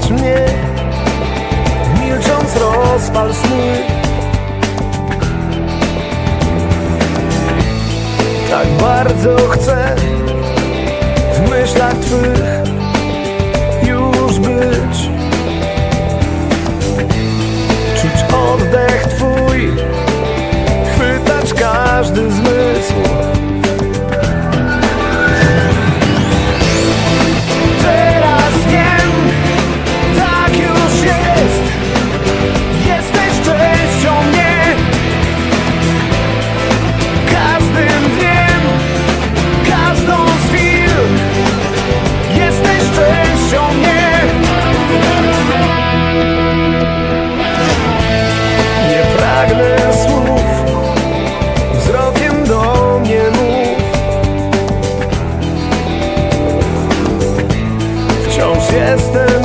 Pociesz mnie? Milcząc rozpal sny. Tak bardzo chcę jestem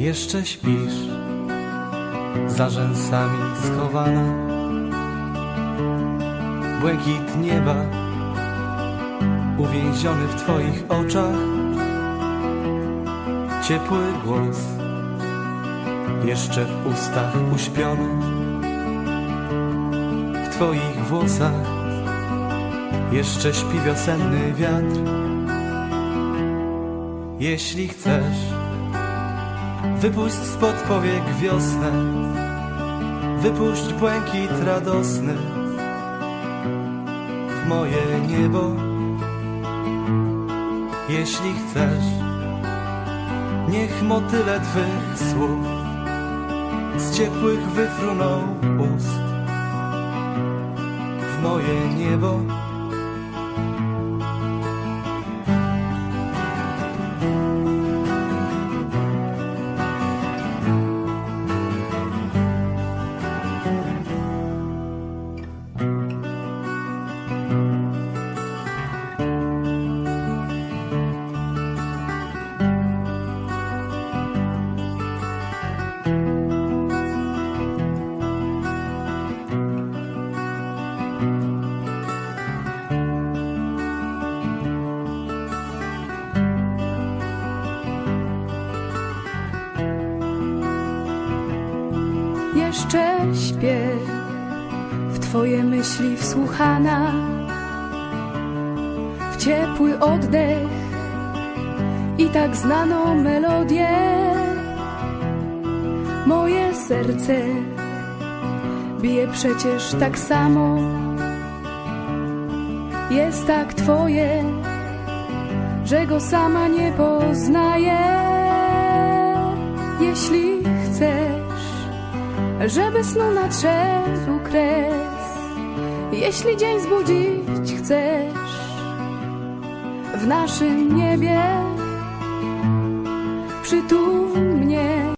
Jeszcze śpisz, za rzęsami schowana. Błękit nieba, uwięziony w Twoich oczach. Ciepły głos, jeszcze w ustach uśpiony. W Twoich włosach jeszcze śpi wiosenny wiatr. Jeśli chcesz, Wypuść spod powiek wiosnę, wypuść błękit radosny w moje niebo. Jeśli chcesz, niech motyle twych słów z ciepłych wyfruną ust w moje niebo. Jeszcze śpię, w Twoje myśli wsłuchana, w ciepły oddech i tak znaną melodię. Moje serce bije przecież tak samo. Jest tak twoje, że go sama nie poznaje. Jeśli żeby snu nadszedł kres, jeśli dzień zbudzić chcesz w naszym niebie, przytul mnie.